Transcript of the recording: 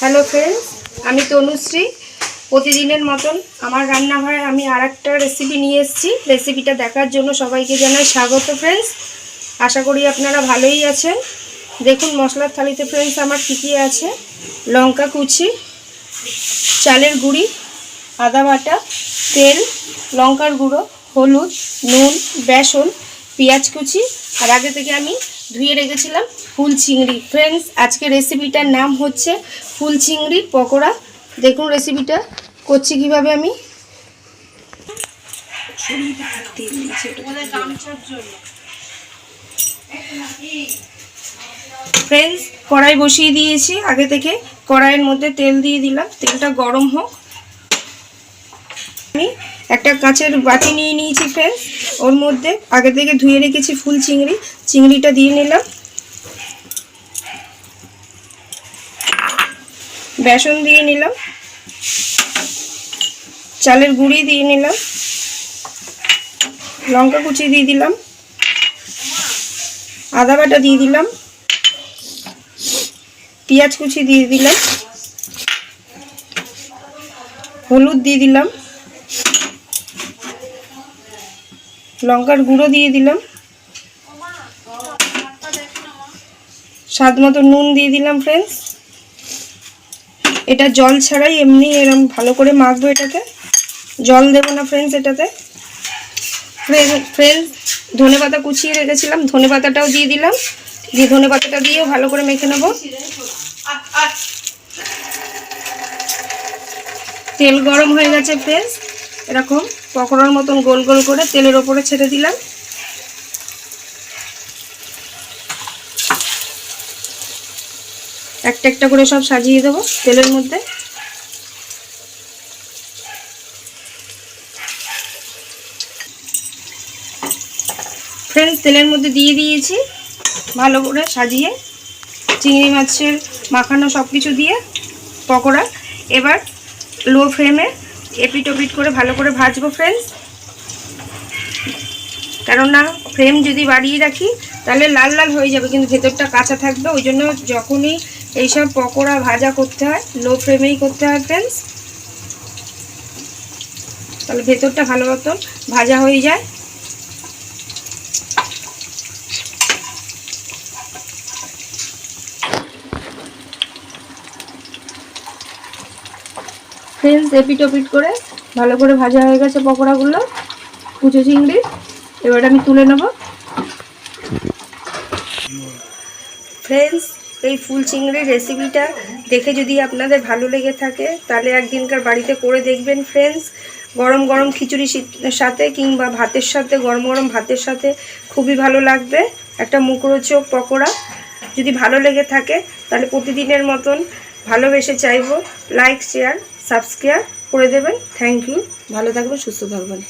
Hello friends আমি তনুশ্রী। প্রতিদিনের মতন আমার রান্নাঘরে আমি আর একটা রেসিপি নিয়ে এসেছি। রেসিপিটা দেখার জন্য সবাইকে জানাই স্বাগত ফ্রেন্ডস আশা করি আপনারা ভালোই আছেন। দেখুন মশলার থালিতে ফ্রেন্ডস আমার কী কী আছে। লঙ্কা কুচি, চালের গুঁড়ি, আদা বাটা, তেল, লঙ্কার গুঁড়ো, হলুদ, নুন, বেসন, পেঁয়াজ কুচি। আর আগে থেকে আমি ধুয়ে রেখেছিলাম ফুল চিংড়ি। ফ্রেন্ডস আজকে রেসিপিটার নাম হচ্ছে ফুল চিংড়ির পকোড়া। দেখুন রেসিপিটা করছি কীভাবে আমি? ফ্রেন্ডস কড়াই বসিয়ে দিয়েছি। আগে থেকে কড়াইয়ের মধ্যে তেল দিয়ে দিলাম। তেলটা গরম হোক। আমি একটা কাঁচের বাটি নিয়ে নিয়েছি ফ্রেন্ডস ওর মধ্যে আগে থেকে ধুয়ে রেখেছি ফুল চিংড়ি। চিংড়িটা দিয়ে নিলাম। বেসন দিয়ে নিলাম। চালের গুঁড়ি দিয়ে নিলাম। লঙ্কা কুচি দিয়ে দিলাম। আদা বাটা দিয়ে দিলাম। পেঁয়াজ কুচি দিয়ে দিলাম। হলুদ দিয়ে দিলাম। লঙ্কার গুঁড়ো দিয়ে দিলাম। স্বাদ মতো নুন দিয়ে দিলাম ফ্রেন্ডস এটা জল ছাড়াই এমনি এরম ভালো করে মাখবো এটাকে। জল দেবো না ফ্রেন্ডস এটাতে। ফ্রেন্ডস ধনে পাতা কুচিয়ে রেখেছিলাম। ধনে পাতাটাও দিয়ে দিলাম। দিয়ে ধনে পাতাটা দিয়েও ভালো করে মেখে নেব। তেল গরম হয়ে গেছে ফ্রেন্ডস এরকম পকোড়ার মতন গোল গোল করে তেলের ওপরে ছেড়ে দিলাম। একটা একটা করে সব সাজিয়ে দেবো তেলের মধ্যে। ফ্রেন্ডস তেলের মধ্যে দিয়ে দিয়েছি ভালো করে সাজিয়ে। চিংড়ি মাছের মাখানো সব কিছু দিয়ে পকোড়া। এবার লো ফ্লেমে এপিট ওপিট করে ভালো করে ভাজবো ফ্রেন্ডস কেননা ফ্রেম যদি বাড়িয়ে রাখি, তাহলে লাল লাল হয়ে যাবে, কিন্তু ভেতরটা কাঁচা থাকবে। ওই জন্য যখনই এইসব পকোড়া ভাজা করতে হয় লো ফ্রেমেই করতে হয় ফ্রেন্ডস তাহলে ভেতরটা ভালো মতন ভাজা হয়ে যায়। ফ্রেন্ডস এপিট ওপিট করে ভালো করে ভাজা হয়ে গেছে পকোড়াগুলো, কুচো চিংড়ি। এবার আমি তুলে নেব। ফ্রেন্ডস এই ফুল চিংড়ির রেসিপিটা দেখে যদি আপনাদের ভালো লেগে থাকে, তাহলে একদিনকার বাড়িতে করে দেখবেন ফ্রেন্ডস গরম গরম খিচুড়ির সাথে কিংবা ভাতের সাথে, গরম গরম ভাতের সাথে খুবই ভালো লাগবে একটা মুখরোচক পকোড়া। যদি ভালো লেগে থাকে, তাহলে প্রতিদিনের মতন ভালোবেসে চাইব। লাইক শেয়ার সাবস্ক্রাইব করে দেবেন। থ্যাংক ইউ ভালো থাকবেন সুস্থ থাকবেন।